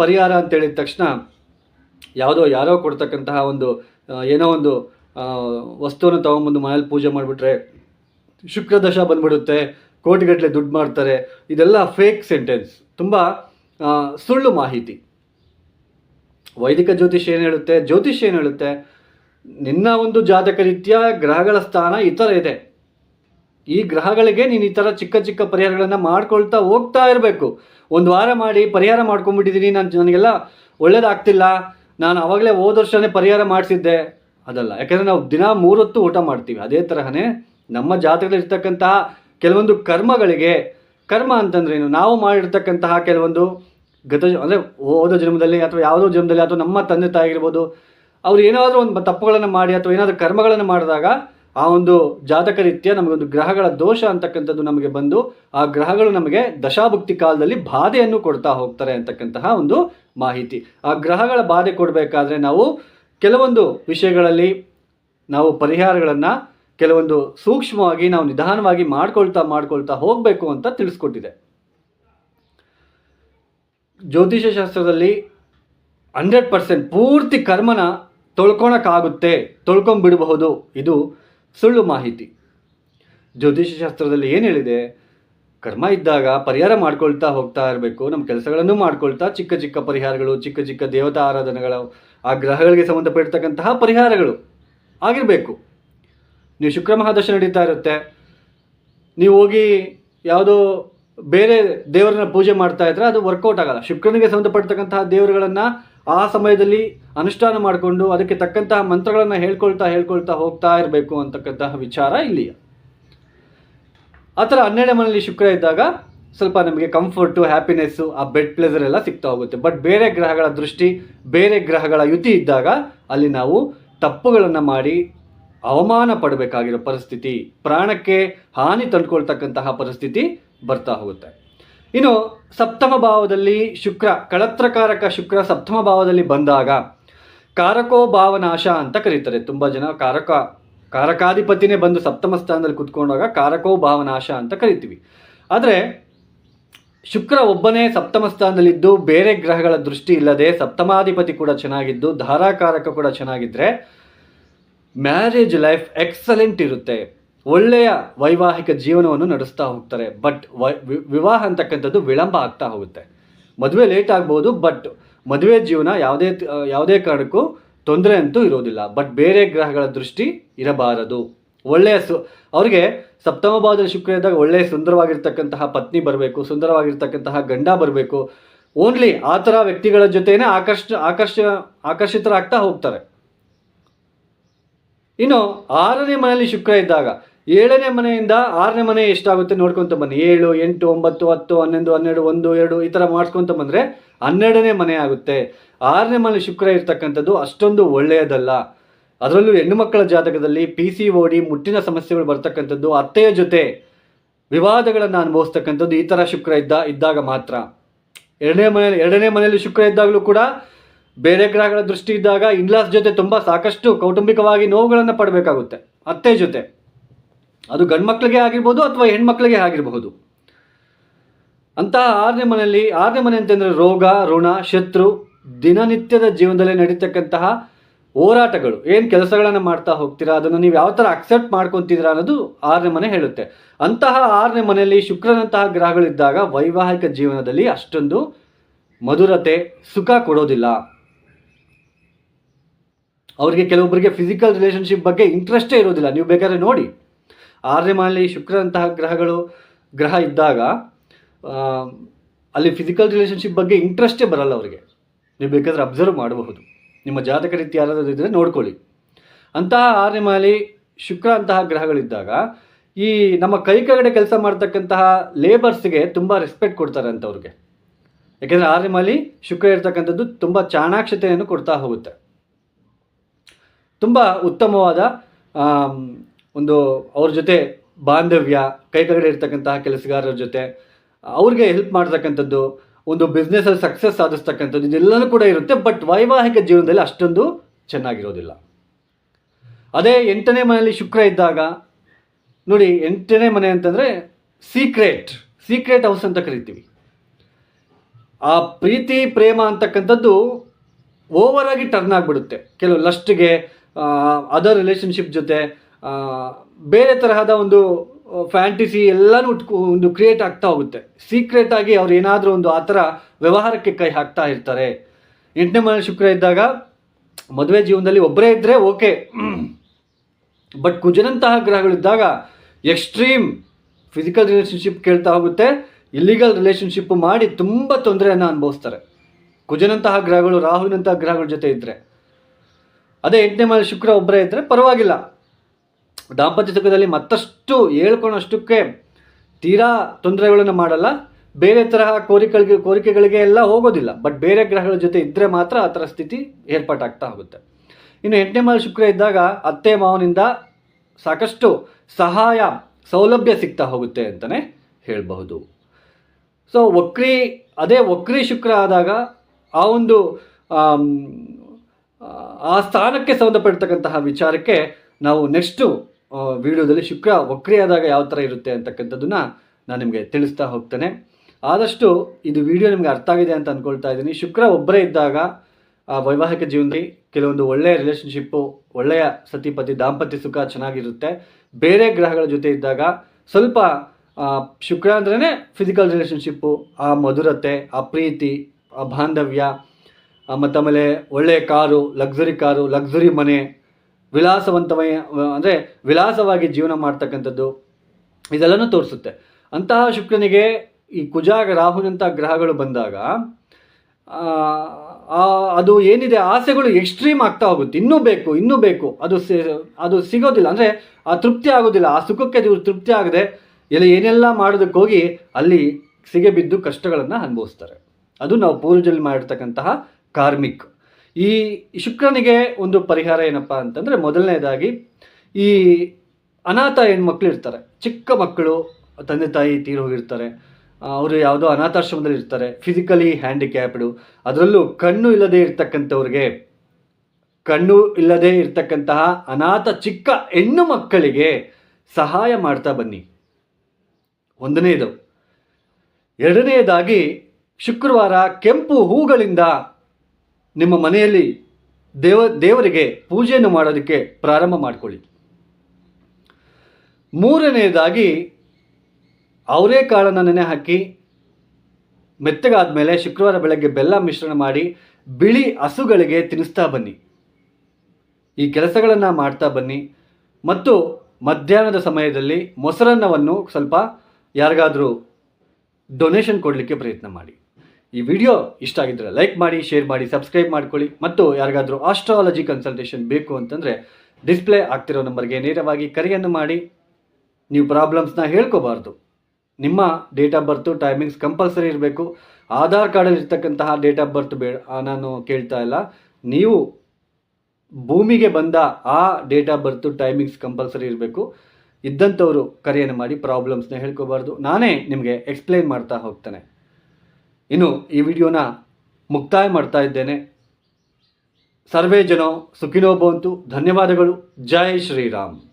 ಪರಿಹಾರ ಅಂತ ಹೇಳಿದ ತಕ್ಷಣ ಯಾವುದೋ ಯಾರೋ ಕೊಡ್ತಕ್ಕಂತಹ ಒಂದು ಏನೋ ಒಂದು ವಸ್ತುವನ್ನು ತೊಗೊಂಬಂದು ಮನೇಲಿ ಪೂಜೆ ಮಾಡಿಬಿಟ್ರೆ ಶುಕ್ರದಶ ಬಂದ್ಬಿಡುತ್ತೆ ಕೋಟಿಗಟ್ಟಲೆ ದುಡ್ಡು ಮಾಡ್ತಾರೆ. ಇದೆಲ್ಲ ಫೇಕ್ ಸೆಂಟೆನ್ಸ್ ತುಂಬ ಸುಳ್ಳು ಮಾಹಿತಿ. ವೈದಿಕ ಜ್ಯೋತಿಷ್ಯ ಏನು ಹೇಳುತ್ತೆ? ಜ್ಯೋತಿಷ್ಯ ಏನು ಹೇಳುತ್ತೆ? ನಿನ್ನ ಒಂದು ಜಾತಕ ರೀತಿಯ ಗ್ರಹಗಳ ಸ್ಥಾನ ಈ ಥರ ಇದೆ. ಈ ಗ್ರಹಗಳಿಗೆ ನೀನು ಈ ಥರ ಚಿಕ್ಕ ಚಿಕ್ಕ ಪರಿಹಾರಗಳನ್ನು ಮಾಡ್ಕೊಳ್ತಾ ಹೋಗ್ತಾ ಇರಬೇಕು. ಒಂದು ವಾರ ಮಾಡಿ ಪರಿಹಾರ ಮಾಡ್ಕೊಂಡ್ಬಿಟ್ಟಿದ್ದೀನಿ ನಾನು ನನಗೆಲ್ಲ ಒಳ್ಳೇದಾಗ್ತಿಲ್ಲ. ನಾನು ಆವಾಗಲೇ ಹೋದ ವರ್ಷನೇ ಪರಿಹಾರ ಮಾಡಿಸಿದ್ದೆ. ಅದಲ್ಲ, ಯಾಕಂದರೆ ನಾವು ದಿನ ಮೂರೊತ್ತು ಊಟ ಮಾಡ್ತೀವಿ. ಅದೇ ತರಹನೇ ನಮ್ಮ ಜಾತಕದಲ್ಲಿ ಇರ್ತಕ್ಕಂತಹ ಕೆಲವೊಂದು ಕರ್ಮಗಳಿಗೆ, ಕರ್ಮ ಅಂತಂದ್ರೇನು? ನಾವು ಮಾಡಿರ್ತಕ್ಕಂತಹ ಕೆಲವೊಂದು ಗತ ಅಂದರೆ ಹೋದ ಜನ್ಮದಲ್ಲಿ ಅಥವಾ ಯಾವುದೋ ಜನ್ಮದಲ್ಲಿ ಅಥವಾ ನಮ್ಮ ತಂದೆ ತಾಯಿ ಆಗಿರ್ಬೋದು ಅವ್ರು ಏನಾದರೂ ಒಂದು ತಪ್ಪುಗಳನ್ನು ಮಾಡಿ ಅಥವಾ ಏನಾದರೂ ಕರ್ಮಗಳನ್ನು ಮಾಡಿದಾಗ ಆ ಒಂದು ಜಾತಕ ರೀತ್ಯ ನಮಗೊಂದು ಗ್ರಹಗಳ ದೋಷ ಅಂತಕ್ಕಂಥದ್ದು ನಮಗೆ ಬಂದು ಆ ಗ್ರಹಗಳು ನಮಗೆ ದಶಾಭುಕ್ತಿ ಕಾಲದಲ್ಲಿ ಬಾಧೆಯನ್ನು ಕೊಡ್ತಾ ಹೋಗ್ತಾರೆ ಅಂತಕ್ಕಂತಹ ಒಂದು ಮಾಹಿತಿ. ಆ ಗ್ರಹಗಳ ಬಾಧೆ ಕೊಡಬೇಕಾದ್ರೆ ನಾವು ಕೆಲವೊಂದು ವಿಷಯಗಳಲ್ಲಿ ನಾವು ಪರಿಹಾರಗಳನ್ನು ಕೆಲವೊಂದು ಸೂಕ್ಷ್ಮವಾಗಿ ನಾವು ನಿಧಾನವಾಗಿ ಮಾಡ್ಕೊಳ್ತಾ ಮಾಡ್ಕೊಳ್ತಾ ಹೋಗಬೇಕು ಅಂತ ತಿಳಿಸ್ಕೊಟ್ಟಿದೆ. ಜ್ಯೋತಿಷ್ಯ ಶಾಸ್ತ್ರದಲ್ಲಿ ಹಂಡ್ರೆಡ್ ಪರ್ಸೆಂಟ್ ಪೂರ್ತಿ ಕರ್ಮನ ತೊಳ್ಕೊಳಕ್ಕಾಗುತ್ತೆ ತೊಳ್ಕೊಂಬಿಡಬಹುದು ಇದು ಸುಳ್ಳು ಮಾಹಿತಿ. ಜ್ಯೋತಿಷ್ಯ ಶಾಸ್ತ್ರದಲ್ಲಿ ಏನು ಹೇಳಿದೆ? ಕರ್ಮ ಇದ್ದಾಗ ಪರಿಹಾರ ಮಾಡ್ಕೊಳ್ತಾ ಹೋಗ್ತಾ ಇರಬೇಕು, ನಮ್ಮ ಕೆಲಸಗಳನ್ನು ಮಾಡ್ಕೊಳ್ತಾ ಚಿಕ್ಕ ಚಿಕ್ಕ ಪರಿಹಾರಗಳು, ಚಿಕ್ಕ ಚಿಕ್ಕ ದೇವತಾ ಆರಾಧನೆಗಳು, ಆ ಗ್ರಹಗಳಿಗೆ ಸಂಬಂಧಪಟ್ಟಿರ್ತಕ್ಕಂತಹ ಪರಿಹಾರಗಳು ಆಗಿರಬೇಕು. ನೀವು ಶುಕ್ರ ಮಹಾದಶ ನಡೀತಾ ಇರುತ್ತೆ. ನೀವು ಹೋಗಿ ಯಾವುದೋ ಬೇರೆ ದೇವರನ್ನ ಪೂಜೆ ಮಾಡ್ತಾ ಇದ್ರೆ ಅದು ವರ್ಕೌಟ್ ಆಗಲ್ಲ. ಶುಕ್ರನಿಗೆ ಸಂಬಂಧಪಡ್ತಕ್ಕಂತಹ ದೇವರುಗಳನ್ನು ಆ ಸಮಯದಲ್ಲಿ ಅನುಷ್ಠಾನ ಮಾಡಿಕೊಂಡು ಅದಕ್ಕೆ ತಕ್ಕಂತಹ ಮಂತ್ರಗಳನ್ನು ಹೇಳ್ಕೊಳ್ತಾ ಹೇಳ್ಕೊಳ್ತಾ ಹೋಗ್ತಾ ಇರಬೇಕು ಅಂತಕ್ಕಂತಹ ವಿಚಾರ ಇಲ್ಲಿ ಆ ಥರ ಮನೆಯಲ್ಲಿ ಶುಕ್ರ ಇದ್ದಾಗ ಸ್ವಲ್ಪ ನಮಗೆ ಕಂಫರ್ಟು ಹ್ಯಾಪಿನೆಸ್ಸು ಆ ಬೆಡ್ ಪ್ಲೇಸರ್ ಎಲ್ಲ ಸಿಗ್ತಾ ಹೋಗುತ್ತೆ. ಬಟ್ ಬೇರೆ ಗ್ರಹಗಳ ದೃಷ್ಟಿ, ಬೇರೆ ಗ್ರಹಗಳ ಯುತಿ ಇದ್ದಾಗ ಅಲ್ಲಿ ನಾವು ತಪ್ಪುಗಳನ್ನು ಮಾಡಿ ಅವಮಾನ ಪಡಬೇಕಾಗಿರೋ ಪರಿಸ್ಥಿತಿ, ಪ್ರಾಣಕ್ಕೆ ಹಾನಿ ತಂದುಕೊಳ್ತಕ್ಕಂತಹ ಪರಿಸ್ಥಿತಿ ಬರ್ತಾ ಹೋಗುತ್ತೆ. ಇನ್ನು ಸಪ್ತಮ ಭಾವದಲ್ಲಿ ಶುಕ್ರ, ಕಳತ್ರಕಾರಕ ಶುಕ್ರ ಸಪ್ತಮ ಭಾವದಲ್ಲಿ ಬಂದಾಗ ಕಾರಕೋ ಭಾವನಾಶ ಅಂತ ಕರೀತಾರೆ. ತುಂಬ ಜನ ಕಾರಕ, ಕಾರಕಾಧಿಪತಿನೇ ಬಂದು ಸಪ್ತಮ ಸ್ಥಾನದಲ್ಲಿ ಕುತ್ಕೊಂಡಾಗ ಕಾರಕೋ ಭಾವನಾಶ ಅಂತ ಕರಿತೀವಿ. ಆದರೆ ಶುಕ್ರ ಒಬ್ಬನೇ ಸಪ್ತಮ ಸ್ಥಾನದಲ್ಲಿದ್ದು, ಬೇರೆ ಗ್ರಹಗಳ ದೃಷ್ಟಿ ಇಲ್ಲದೆ ಸಪ್ತಮಾಧಿಪತಿ ಕೂಡ ಚೆನ್ನಾಗಿದ್ದು, ಧಾರಾಕಾರಕ ಕೂಡ ಚೆನ್ನಾಗಿದ್ದರೆ ಮ್ಯಾರೇಜ್ ಲೈಫ್ ಎಕ್ಸಲೆಂಟ್ ಇರುತ್ತೆ. ಒಳ್ಳೆಯ ವೈವಾಹಿಕ ಜೀವನವನ್ನು ನಡೆಸ್ತಾ ಹೋಗ್ತಾರೆ. ಬಟ್ ವಿವಾಹ ಅಂತಕ್ಕಂಥದ್ದು ವಿಳಂಬ ಆಗ್ತಾ ಹೋಗುತ್ತೆ. ಮದುವೆ ಲೇಟ್ ಆಗ್ಬೋದು ಬಟ್ ಮದುವೆ ಜೀವನ ಯಾವುದೇ ಯಾವುದೇ ಕಾರಣಕ್ಕೂ ತೊಂದರೆ ಅಂತೂ ಇರೋದಿಲ್ಲ. ಬಟ್ ಬೇರೆ ಗ್ರಹಗಳ ದೃಷ್ಟಿ ಇರಬಾರದು. ಒಳ್ಳೆಯ ಸು, ಅವರಿಗೆ ಸಪ್ತಮ ಭಾವದಲ್ಲಿ ಶುಕ್ರ ಇದ್ದಾಗ ಒಳ್ಳೆಯ ಸುಂದರವಾಗಿರ್ತಕ್ಕಂತಹ ಪತ್ನಿ ಬರಬೇಕು, ಸುಂದರವಾಗಿರ್ತಕ್ಕಂತಹ ಗಂಡ ಬರಬೇಕು. ಓನ್ಲಿ ಆ ಥರ ವ್ಯಕ್ತಿಗಳ ಜೊತೆನೇ ಆಕರ್ಷ ಆಕರ್ಷ, ಆಕರ್ಷಿತರಾಗ್ತಾ ಹೋಗ್ತಾರೆ. ಇನ್ನು ಆರನೇ ಮನೆಯಲ್ಲಿ ಶುಕ್ರ ಇದ್ದಾಗ ಏಳನೇ ಮನೆಯಿಂದ ಆರನೇ ಮನೆ ಎಷ್ಟಾಗುತ್ತೆ ನೋಡ್ಕೊತ ಬನ್ನಿ. ಏಳು, ಎಂಟು, ಒಂಬತ್ತು, ಹತ್ತು, ಹನ್ನೊಂದು, ಹನ್ನೆರಡು, ಒಂದು, ಎರಡು, ಈ ಥರ ಮಾಡ್ಸ್ಕೊತ ಬಂದರೆ ಹನ್ನೆರಡನೇ ಮನೆ ಆಗುತ್ತೆ. ಆರನೇ ಮನೆ ಶುಕ್ರ ಇರ್ತಕ್ಕಂಥದ್ದು ಅಷ್ಟೊಂದು ಒಳ್ಳೆಯದಲ್ಲ. ಅದರಲ್ಲೂ ಹೆಣ್ಣು ಮಕ್ಕಳ ಜಾತಕದಲ್ಲಿ ಪಿ ಸಿ ಓಡಿ ಮುಟ್ಟಿನ ಸಮಸ್ಯೆಗಳು ಬರ್ತಕ್ಕಂಥದ್ದು ಅತ್ತೆಯ ಜೊತೆ ವಿವಾದಗಳನ್ನು ಅನುಭವಿಸ್ತಕ್ಕಂಥದ್ದು ಈ ಥರ ಶುಕ್ರ ಇದ್ದ, ಇದ್ದಾಗ ಮಾತ್ರ. ಎರಡನೇ ಮನೆಯಲ್ಲಿ ಎರಡನೇ ಮನೆಯಲ್ಲಿ ಶುಕ್ರ ಇದ್ದಾಗಲೂ ಕೂಡ ಬೇರೆ ಗ್ರಹಗಳ ದೃಷ್ಟಿ ಇದ್ದಾಗ ಇನ್ಲಾಸ್ ಜೊತೆ ತುಂಬ ಸಾಕಷ್ಟು ಕೌಟುಂಬಿಕವಾಗಿ ನೋವುಗಳನ್ನು ಪಡಬೇಕಾಗುತ್ತೆ. ಅತ್ತೆ ಜೊತೆ. ಅದು ಗಂಡು ಮಕ್ಕಳಿಗೆ ಆಗಿರ್ಬೋದು ಅಥವಾ ಹೆಣ್ಮಕ್ಳಿಗೆ ಆಗಿರಬಹುದು. ಅಂತಹ ಆರನೇ ಮನೆಯಲ್ಲಿ, ಆರನೇ ಮನೆ ಅಂತಂದರೆ ರೋಗ, ಋಣ, ಶತ್ರು, ದಿನನಿತ್ಯದ ಜೀವನದಲ್ಲಿ ನಡೀತಕ್ಕಂತಹ ಹೋರಾಟಗಳು. ಏನು ಕೆಲಸಗಳನ್ನು ಮಾಡ್ತಾ ಹೋಗ್ತೀರಾ, ಅದನ್ನು ನೀವು ಯಾವ ಥರ ಅಕ್ಸೆಪ್ಟ್ ಮಾಡ್ಕೊತಿದ್ದೀರಾ ಅನ್ನೋದು ಆರನೇ ಮನೆ ಹೇಳುತ್ತೆ. ಅಂತಹ ಆರನೇ ಮನೆಯಲ್ಲಿ ಶುಕ್ರನಂತಹ ಗ್ರಹಗಳಿದ್ದಾಗ ವೈವಾಹಿಕ ಜೀವನದಲ್ಲಿ ಅಷ್ಟೊಂದು ಮಧುರತೆ, ಸುಖ ಕೊಡೋದಿಲ್ಲ. ಅವರಿಗೆ ಕೆಲವೊಬ್ಬರಿಗೆ ಫಿಸಿಕಲ್ ರಿಲೇಷನ್ಶಿಪ್ ಬಗ್ಗೆ ಇಂಟ್ರೆಸ್ಟೇ ಇರೋದಿಲ್ಲ. ನೀವು ಬೇಕಾದ್ರೆ ನೋಡಿ. ಆರನೇ ಮನೆಯಲ್ಲಿ ಶುಕ್ರನಂತಹ ಗ್ರಹಗಳು, ಗ್ರಹ ಇದ್ದಾಗ ಅಲ್ಲಿ ಫಿಸಿಕಲ್ ರಿಲೇಷನ್ಶಿಪ್ ಬಗ್ಗೆ ಇಂಟ್ರೆಸ್ಟೇ ಬರಲ್ಲ ಅವರಿಗೆ. ನೀವು ಬೇಕಾದರೆ ಅಬ್ಸರ್ವ್ ಮಾಡಬಹುದು. ನಿಮ್ಮ ಜಾತಕ ರೀತಿ ಯಾರಾದರೂ ಇದ್ದರೆ ನೋಡ್ಕೊಳ್ಳಿ. ಅಂತಹ ಆರನೇ ಮನೆಯಲ್ಲಿ ಶುಕ್ರ ಅಂತಹ ಗ್ರಹಗಳಿದ್ದಾಗ, ಈ ನಮ್ಮ ಕೈ ಕೆಳಗಡೆ ಕೆಲಸ ಮಾಡ್ತಕ್ಕಂತಹ ಲೇಬರ್ಸ್ಗೆ ತುಂಬ ರೆಸ್ಪೆಕ್ಟ್ ಕೊಡ್ತಾರೆ ಅಂತವ್ರಿಗೆ ಯಾಕೆಂದರೆ ಆರನೇ ಮನೆಯಲ್ಲಿ ಶುಕ್ರ ಇರ್ತಕ್ಕಂಥದ್ದು ತುಂಬ ಚಾಣಾಕ್ಷತೆಯನ್ನು ಕೊಡ್ತಾ ಹೋಗುತ್ತೆ. ತುಂಬ ಉತ್ತಮವಾದ ಒಂದು ಅವ್ರ ಜೊತೆ ಬಾಂಧವ್ಯ, ಕೈ ಕೆಳಗಡೆ ಇರ್ತಕ್ಕಂತಹ ಕೆಲಸಗಾರರ ಜೊತೆ, ಅವ್ರಿಗೆ ಹೆಲ್ಪ್ ಮಾಡ್ತಕ್ಕಂಥದ್ದು, ಒಂದು ಬಿಸ್ನೆಸ್ಸಲ್ಲಿ ಸಕ್ಸಸ್ ಸಾಧಿಸ್ತಕ್ಕಂಥದ್ದು, ಇದೆಲ್ಲನೂ ಕೂಡ ಇರುತ್ತೆ ಬಟ್ ವೈವಾಹಿಕ ಜೀವನದಲ್ಲಿ ಅಷ್ಟೊಂದು ಚೆನ್ನಾಗಿರೋದಿಲ್ಲ. ಅದೇ ಎಂಟನೇ ಮನೆಯಲ್ಲಿ ಶುಕ್ರ ಇದ್ದಾಗ, ನೋಡಿ ಎಂಟನೇ ಮನೆ ಅಂತಂದರೆ ಸೀಕ್ರೆಟ್ ಸೀಕ್ರೆಟ್ ಹೌಸ್ ಅಂತ ಕರಿತೀವಿ. ಆ ಪ್ರೀತಿ, ಪ್ರೇಮ ಅಂತಕ್ಕಂಥದ್ದು ಓವರ್ ಆಗಿ ಟರ್ನ್ ಆಗಿಬಿಡುತ್ತೆ. ಕೆಲವು ಲಸ್ಟ್ಗೆ ಅದರ್ ರಿಲೇಷನ್ಶಿಪ್ ಜೊತೆ ಬೇರೆ ತರಹದ ಒಂದು ಫ್ಯಾಂಟಿಸಿ ಎಲ್ಲನೂ ಒಂದು ಕ್ರಿಯೇಟ್ ಆಗ್ತಾ ಹೋಗುತ್ತೆ. ಸೀಕ್ರೆಟ್ ಆಗಿ ಅವ್ರು ಏನಾದರೂ ಒಂದು ಆ ಥರ ವ್ಯವಹಾರಕ್ಕೆ ಕೈ ಹಾಕ್ತಾ ಇರ್ತಾರೆ. ಎಂಟನೇ ಮನೆ ಶುಕ್ರ ಇದ್ದಾಗ ಮದುವೆ ಜೀವನದಲ್ಲಿ ಒಬ್ಬರೇ ಇದ್ದರೆ ಓಕೆ ಬಟ್ ಕುಜನಂತಹ ಗ್ರಹಗಳಿದ್ದಾಗ ಎಕ್ಸ್ಟ್ರೀಮ್ ಫಿಸಿಕಲ್ ರಿಲೇಷನ್ಶಿಪ್ ಕೇಳ್ತಾ ಹೋಗುತ್ತೆ. ಇಲ್ಲಿಗಲ್ ರಿಲೇಷನ್ಶಿಪ್ ಮಾಡಿ ತುಂಬ ತೊಂದರೆಯನ್ನು ಅನುಭವಿಸ್ತಾರೆ. ಕುಜನಂತಹ ಗ್ರಹಗಳು, ರಾಹುವಿನಂತಹ ಗ್ರಹಗಳ ಜೊತೆ ಇದ್ದರೆ ಅದೇ ಎಂಟನೇ ಮನೆ ಶುಕ್ರ ಒಬ್ಬರೇ ಇದ್ದರೆ ಪರವಾಗಿಲ್ಲ. ದಾಂಪತ್ಯ ಸುಖದಲ್ಲಿ ಮತ್ತಷ್ಟು ಹೇಳ್ಕೊಳೋಷ್ಟಕ್ಕೆ ತೀರಾ ತೊಂದರೆಗಳನ್ನು ಮಾಡಲ್ಲ. ಬೇರೆ ತರಹ ಕೋರಿಕೆಗಳಿಗೆ ಕೋರಿಕೆಗಳಿಗೆ ಎಲ್ಲ ಹೋಗೋದಿಲ್ಲ. ಬಟ್ ಬೇರೆ ಗ್ರಹಗಳ ಜೊತೆ ಇದ್ದರೆ ಮಾತ್ರ ಆ ಥರ ಸ್ಥಿತಿ ಏರ್ಪಾಟಾಗ್ತಾ ಹೋಗುತ್ತೆ. ಇನ್ನು ಎಂಟನೇ ಮಾಲ್ ಶುಕ್ರ ಇದ್ದಾಗ ಅತ್ತೆ ಮಾವನಿಂದ ಸಾಕಷ್ಟು ಸಹಾಯ, ಸೌಲಭ್ಯ ಸಿಗ್ತಾ ಹೋಗುತ್ತೆ ಅಂತಲೇ ಹೇಳಬಹುದು. ಸೊ ವಕ್ರಿ, ಅದೇ ವಕ್ರಿ ಶುಕ್ರ ಆದಾಗ ಆ ಒಂದು ಆ ಸ್ಥಾನಕ್ಕೆ ಸಂಬಂಧಪಡ್ತಕ್ಕಂತಹ ವಿಚಾರಕ್ಕೆ ನಾವು ನೆಕ್ಸ್ಟು ವಿಡಿಯೋದಲ್ಲಿ ಶುಕ್ರ ವಕ್ರಿಯಾದಾಗ ಯಾವ ಥರ ಇರುತ್ತೆ ಅಂತಕ್ಕಂಥದ್ದನ್ನು ನಾನು ನಿಮಗೆ ತಿಳಿಸ್ತಾ ಹೋಗ್ತೇನೆ. ಆದಷ್ಟು ಇದು ವಿಡಿಯೋ ನಿಮಗೆ ಅರ್ಥ ಆಗಿದೆ ಅಂತ ಅಂದ್ಕೊಳ್ತಾ ಇದ್ದೀನಿ. ಶುಕ್ರ ಒಬ್ಬರೇ ಇದ್ದಾಗ, ಆ, ವೈವಾಹಿಕ ಜೀವನದಲ್ಲಿ ಕೆಲವೊಂದು ಒಳ್ಳೆಯ ರಿಲೇಷನ್ಶಿಪ್ಪು ಒಳ್ಳೆಯ ಸತಿಪತಿ ದಾಂಪತ್ಯ ಸುಖ ಚೆನ್ನಾಗಿರುತ್ತೆ. ಬೇರೆ ಗ್ರಹಗಳ ಜೊತೆ ಇದ್ದಾಗ ಸ್ವಲ್ಪ ಶುಕ್ರ ಅಂದ್ರೇ ಫಿಸಿಕಲ್ ರಿಲೇಷನ್ಶಿಪ್ಪು ಆ ಮಧುರತೆ, ಆ ಪ್ರೀತಿ, ಆ ಬಾಂಧವ್ಯ ಮತ್ತು ಆಮೇಲೆ ಒಳ್ಳೆಯ ಕಾರು ಲಕ್ಸುರಿ ಕಾರು ಲಕ್ಸುರಿ ಮನೆ ವಿಲಾಸವಂತಮಯ ಅಂದರೆ ವಿಲಾಸವಾಗಿ ಜೀವನ ಮಾಡ್ತಕ್ಕಂಥದ್ದು ಇದೆಲ್ಲನೂ ತೋರಿಸುತ್ತೆ. ಅಂತಹ ಶುಕ್ರನಿಗೆ ಈ ಕುಜಾಗ ರಾಹುನಂಥ ಗ್ರಹಗಳು ಬಂದಾಗ ಅದು ಏನಿದೆ, ಆಸೆಗಳು ಎಕ್ಸ್ಟ್ರೀಮ್ ಆಗ್ತಾ ಹೋಗುತ್ತೆ. ಇನ್ನೂ ಬೇಕು ಇನ್ನೂ ಬೇಕು. ಅದು ಅದು ಸಿಗೋದಿಲ್ಲ. ಅಂದರೆ ಆ ತೃಪ್ತಿ ಆಗೋದಿಲ್ಲ. ಆ ಸುಖಕ್ಕೆ ಅದು ತೃಪ್ತಿ ಆಗದೆ ಎಲ್ಲ ಏನೆಲ್ಲ ಮಾಡೋದಕ್ಕೆ ಹೋಗಿ ಅಲ್ಲಿ ಸಿಗೆ ಬಿದ್ದು ಕಷ್ಟಗಳನ್ನು ಅನುಭವಿಸ್ತಾರೆ. ಅದು ನಾವು ಪೂರ್ವಜಲ್ಲಿ ಮಾಡಿರ್ತಕ್ಕಂತಹ ಕಾರ್ಮಿಕ್. ಈ ಶುಕ್ರನಿಗೆ ಒಂದು ಪರಿಹಾರ ಏನಪ್ಪ ಅಂತಂದರೆ ಮೊದಲನೇದಾಗಿ ಈ ಅನಾಥ ಹೆಣ್ಮಕ್ಳು ಇರ್ತಾರೆ ಚಿಕ್ಕ ಮಕ್ಕಳು, ತಂದೆ ತಾಯಿ ತೀರಿ ಹೋಗಿರ್ತಾರೆ. ಅವರು ಯಾವುದೋ ಅನಾಥಾಶ್ರಮದಲ್ಲಿ ಇರ್ತಾರೆ. ಫಿಸಿಕಲಿ ಹ್ಯಾಂಡಿಕ್ಯಾಪ್ಡು ಅದರಲ್ಲೂ ಕಣ್ಣು ಇಲ್ಲದೆ ಇರ್ತಕ್ಕಂಥವ್ರಿಗೆ, ಕಣ್ಣು ಇಲ್ಲದೆ ಇರ್ತಕ್ಕಂತಹ ಅನಾಥ ಚಿಕ್ಕ ಹೆಣ್ಣು ಮಕ್ಕಳಿಗೆ ಸಹಾಯ ಮಾಡ್ತಾ ಬನ್ನಿ. ಒಂದನೇದು. ಎರಡನೆಯದಾಗಿ ಶುಕ್ರವಾರ ಕೆಂಪು ಹೂಗಳಿಂದ ನಿಮ್ಮ ಮನೆಯಲ್ಲಿ ದೇವ, ದೇವರಿಗೆ ಪೂಜೆಯನ್ನು ಮಾಡೋದಕ್ಕೆ ಪ್ರಾರಂಭ ಮಾಡಿಕೊಳ್ಳಿ. ಮೂರನೆಯದಾಗಿ ಅವರೇಕಾಳನ್ನು ನೆನೆ ಹಾಕಿ ಮೆತ್ತಗಾದ ಮೇಲೆ ಶುಕ್ರವಾರ ಬೆಳಗ್ಗೆ ಬೆಲ್ಲ ಮಿಶ್ರಣ ಮಾಡಿ ಬಿಳಿ ಹಸುಗಳಿಗೆ ತಿನ್ನಿಸ್ತಾ ಬನ್ನಿ. ಈ ಕೆಲಸಗಳನ್ನು ಮಾಡ್ತಾ ಬನ್ನಿ. ಮತ್ತು ಮಧ್ಯಾಹ್ನದ ಸಮಯದಲ್ಲಿ ಮೊಸರನ್ನವನ್ನು ಸ್ವಲ್ಪ ಯಾರಿಗಾದರೂ ಡೊನೇಷನ್ ಕೊಡಲಿಕ್ಕೆ ಪ್ರಯತ್ನ ಮಾಡಿ. ಈ ವಿಡಿಯೋ ಇಷ್ಟ ಆಗಿದ್ದರೆ ಲೈಕ್ ಮಾಡಿ, ಶೇರ್ ಮಾಡಿ, ಸಬ್ಸ್ಕ್ರೈಬ್ ಮಾಡ್ಕೊಳ್ಳಿ. ಮತ್ತು ಯಾರಿಗಾದರೂ ಆಸ್ಟ್ರಾಲಜಿ ಕನ್ಸಲ್ಟೇಷನ್ ಬೇಕು ಅಂತಂದರೆ ಡಿಸ್ಪ್ಲೇ ಆಗ್ತಿರೋ ನಂಬರ್ಗೆ ನೇರವಾಗಿ ಕರೆಯನ್ನು ಮಾಡಿ. ನೀವು ಪ್ರಾಬ್ಲಮ್ಸ್ನ ಹೇಳ್ಕೋಬಾರ್ದು. ನಿಮ್ಮ date of birth timings compulsory ಇರಬೇಕು. ಆಧಾರ್ ಕಾರ್ಡಲ್ಲಿ ಇರ್ತಕ್ಕಂತಹ ಡೇಟ್ ಆಫ್ ಬರ್ತ್ ಬೇಡ ನಾನು ಕೇಳ್ತಾ ಇಲ್ಲ. ನೀವು ಭೂಮಿಗೆ ಬಂದ ಆ date of birth timings compulsory ಇರಬೇಕು. ಇದ್ದಂಥವರು ಕರೆಯನ್ನು ಮಾಡಿ ಪ್ರಾಬ್ಲಮ್ಸ್ನ ಹೇಳ್ಕೋಬಾರ್ದು. ನಾನೇ ನಿಮಗೆ ಎಕ್ಸ್ಪ್ಲೇನ್ ಮಾಡ್ತಾ ಹೋಗ್ತೇನೆ. ಇನ್ನು ಈ ವಿಡಿಯೋನ ಮುಕ್ತಾಯ ಮಾಡ್ತಾ ಇದ್ದೇನೆ. ಸರ್ವೇ ಜನೋ ಸುಖಿನೋ ಭವಂತು. ಧನ್ಯವಾದಗಳು. ಜೈ ಶ್ರೀರಾಮ್.